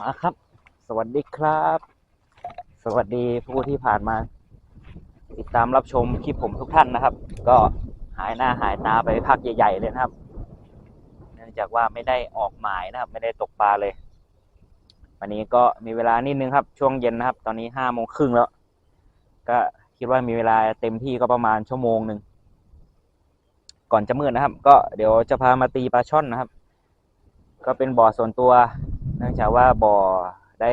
มาครับ สวัสดีครับ สวัสดีผู้ที่ผ่านมา ติดตามรับชมคลิปผมทุกท่านนะครับ ก็หายหน้าหายตาไปพักใหญ่ ๆ เลยนะครับ เนื่องจากว่าไม่ได้ออกหมายนะครับ ไม่ได้ตกปลาเลย วันนี้ก็มีเวลานิดนึงครับ ช่วงเย็นนะครับ ตอนนี้ห้าโมงครึ่งแล้ว ก็คิดว่ามีเวลาเต็มที่ก็ประมาณชั่วโมงหนึ่งก่อนจะมืดนะครับ ก็เดี๋ยวจะพามาตีปลาช่อนนะครับ ก็เป็นบ่อส่วนตัว นื่องจากว่าบ่อได้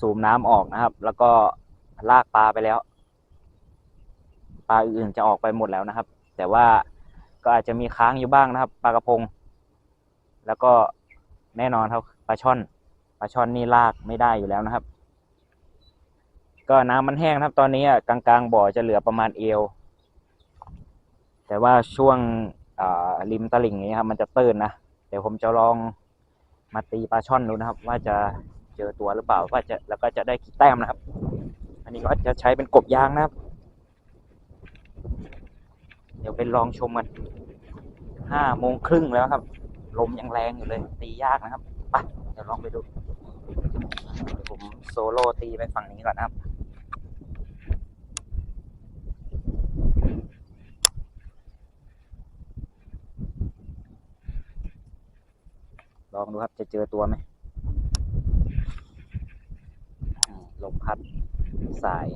สูบน้ำออกนะครับ แล้วก็ลากปลาไปแล้ว ปลาอื่นจะออกไปหมดแล้วนะครับ แต่ว่าก็อาจจะมีค้างอยู่บ้างนะครับ ปลากระพง แล้วก็แน่นอนครับปลาช่อนปลาช่อนนี่ลากไม่ได้อยู่แล้วนะครับ ก็น้ำมันแห้งครับ ตอนนี้อะกลางๆบ่อจะเหลือประมาณเอว แต่ว่าช่วงริมตลิ่งนี้ครับมันจะตื้นนะ เดี๋ยวผมจะลอง มาตีปลาช่อนดูนะครับ ว่าจะเจอตัวหรือเปล่าว่าจะแล้วก็จะได้กี่แต้มนะครับ อันนี้ก็จะใช้เป็นกบยางนะครับ เดี๋ยวไปลองชมกันห้าโมงครึ่งแล้วครับ ลมยังแรงอยู่เลย ตียากนะครับไปเดี๋ยวลองไปดูผมโซโล่ตีไปฝั่งนี้ก่อนนะครับ ลองดูครับจะเจอตัวไหมลมพัดสาย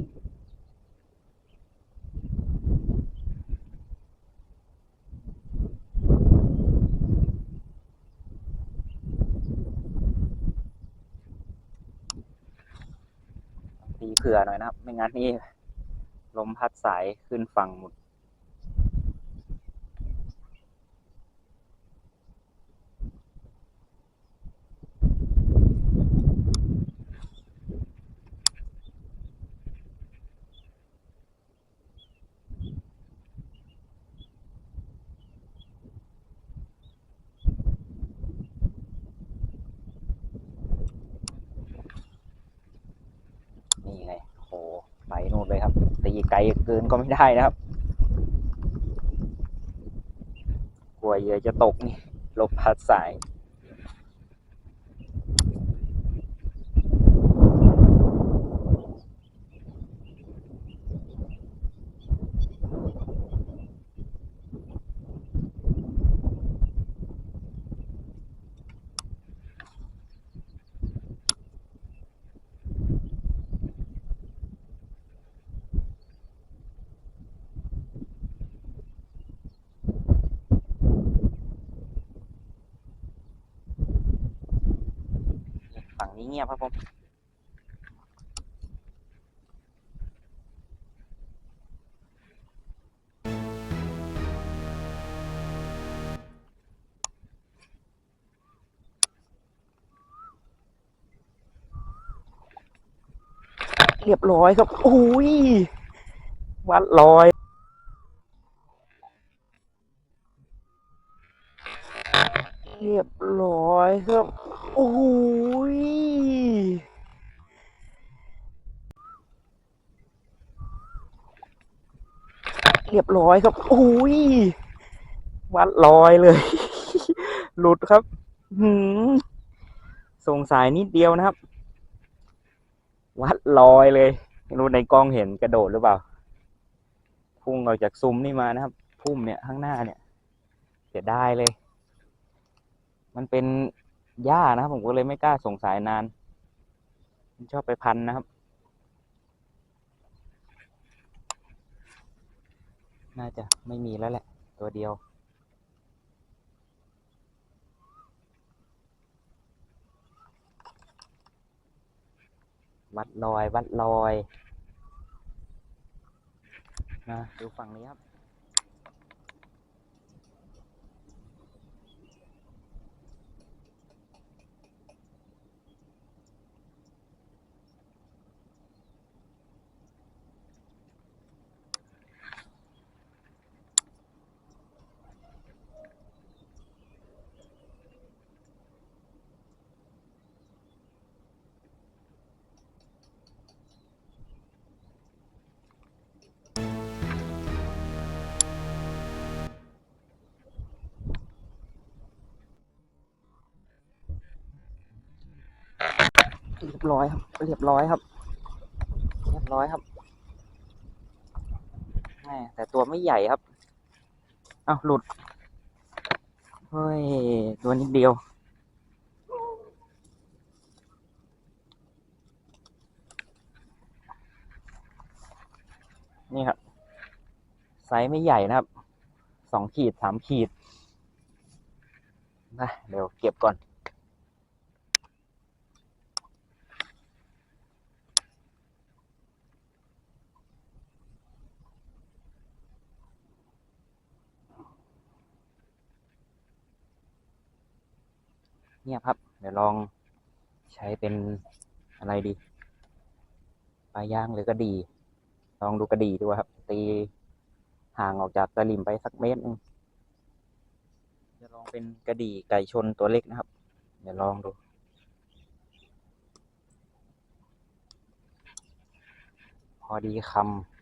ตีเผื่อหน่อยนะครับ ไม่งั้นนี่ลมพัดสายขึ้นฝั่งหมด นี่ไงโหไปนู่นเลยครับ ตี ไกลเกินก็ไม่ได้นะครับ กลัวเยอะจะตกนี่ลมพัดสาย นี้เงียบครับผมเรียบร้อยครับโอ้ย วัดลอย เรียบร้อยครับ โอ้ยเรียบร้อยครับโอ้ยวัดลอยเลย หลุดครับ หืมส่งสายนิดเดียวนะครับ วัดลอยเลยไม่รู้ในกล้องเห็นกระโดดหรือเปล่า พุ่งออกจากซุ้มนี่มานะครับ พุ่มเนี่ยข้างหน้าเนี่ยเสียดายเลย มันเป็น หญ้านะครับ ผมก็เลยไม่กล้าส่งสายนานมันชอบไปพันนะครับ น่าจะไม่มีแล้วแหละ ตัวเดียว วัดลอย วัดลอย มาดูฝั่งนี้ครับ เรียบร้อยครับ เรียบร้อยครับ เรียบร้อยครับแม่แต่ตัวไม่ใหญ่ครับ เอาหลุด เฮ้ย ตัวนิดเดียว นี่ครับ ไซส์ไม่ใหญ่นะครับ สองขีดสามขีดนะเดี๋ยวเก็บก่อน เงียบครับ เดี๋ยวลองใช้เป็นอะไรดีปลาย่างหรือกระดี ลองดูกระดีดูครับ ตีห่างออกจากตะลิ่มไปสักเมตรนึงจะลองเป็นกระดีไก่ชนตัวเล็กนะครับ เดี๋ยวลองดูพอดีคำ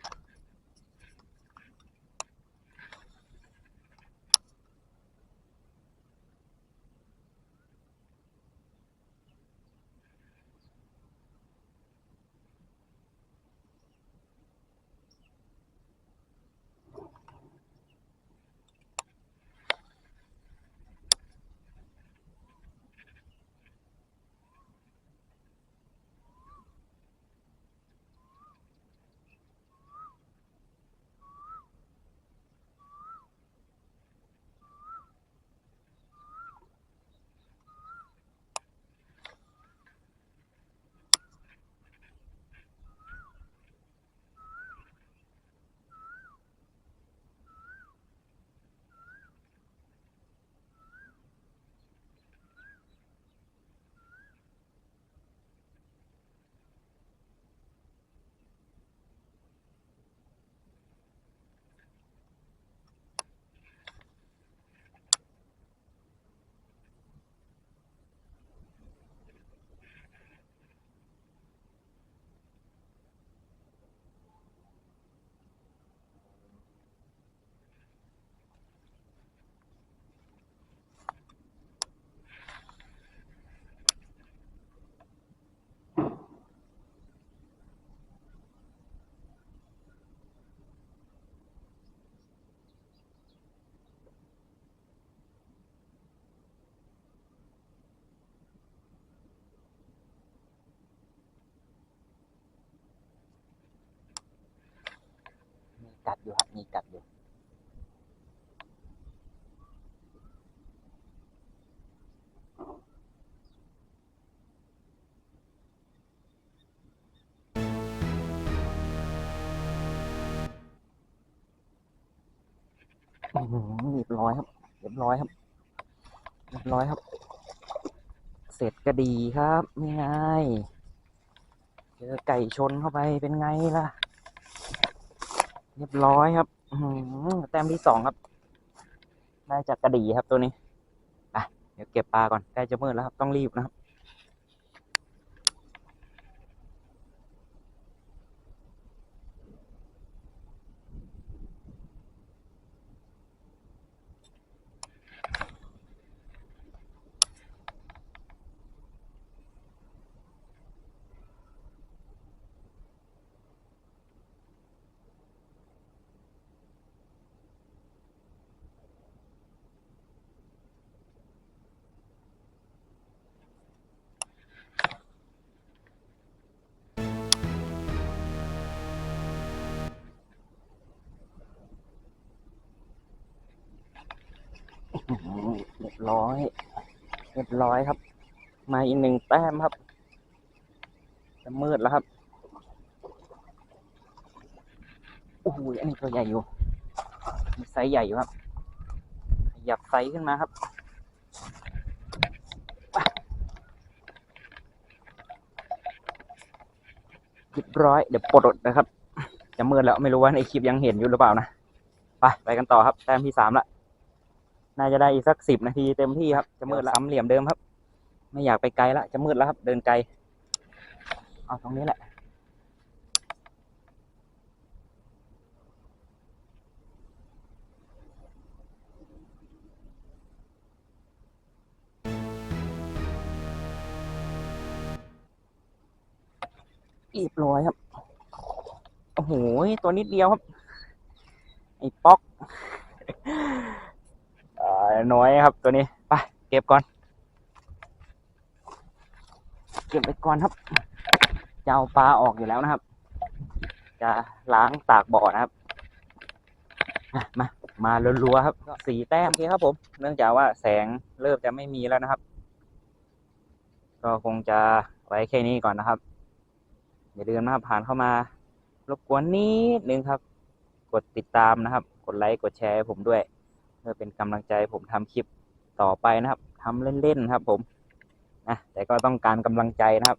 อยู่ครับมีกัดอยู่เรียบร้อยครับ เรียบร้อยครับ เรียบร้อยครับ เสร็จก็ดีครับนี่ไงเจอไก่ชนเข้าไปเป็นไงล่ะ เรียบร้อยครับแต้มที่สองครับ ได้จากกระดีครับตัวนี้อะเดี๋ยวเก็บปลาก่อนใกล้จะมืดแล้วครับต้องรีบนะครับ บร้อย เรียบร้อยครับ มาอีกหนึ่งแต้มครับ จะมืดแล้วครับโอ้โหอันนี้ตัวใหญ่อยู่มีไซส์ใหญ่อยู่ครับขยับไซส์ขึ้นมาครับเรียบร้อยเดี๋ยวปลดนะครับ จะมืดแล้วไม่รู้ว่าในคลิปยังเห็นอยู่หรือเปล่านะ ไป ไปกันต่อครับ แต้มที่สามละ น่าจะได้อีกสักสิบนาทีเต็มที่ครับ จะมืดแล้วซ้ำเหลี่ยมเดิมครับ ไม่อยากไปไกลละจะมืดแล้วครับ เดินไกลเอาตรงนี้แหละเรียบร้อยครับ โอ้โห ตัวนิดเดียวครับ ไอ้ป๊อกเอ่อ น้อยครับตัวนี้ไปเก็บก่อน เก็บไปก่อนครับจะเอาปลาออกอยู่แล้วนะครับ จะล้างตากบ่อนะครับมามารัวๆครับสีแต้มโอเคครับผม เนื่องจากว่าแสงเริ่มจะไม่มีแล้วนะครับ ก็คงจะไว้แค่นี้ก่อนนะครับอย่าลืมนะครับผ่านเข้ามารบกวนนิดนึงครับ กดติดตามนะครับ กดไลค์กดแชร์ให้ผมด้วย พื่อเป็นกำลังใจผมทำคลิปต่อไปนะครับทำเล่นๆครับ ผมนะแต่ก็ต้องการกำลังใจนะครับ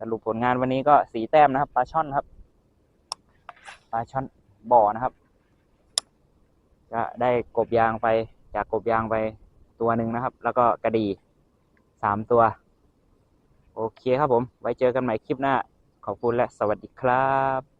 สรุปผลงานวันนี้ก็สีแต้มนะครับปลาช่อนครับปลาช่อนบ่อนะครับ ก็ได้กบยางไปจากกบยางไปตัวหนึ่งนะครับ แล้วก็กระดีสามตัว โอเคครับผม ไว้เจอกันใหม่คลิปหน้า ขอบคุณและสวัสดีครับ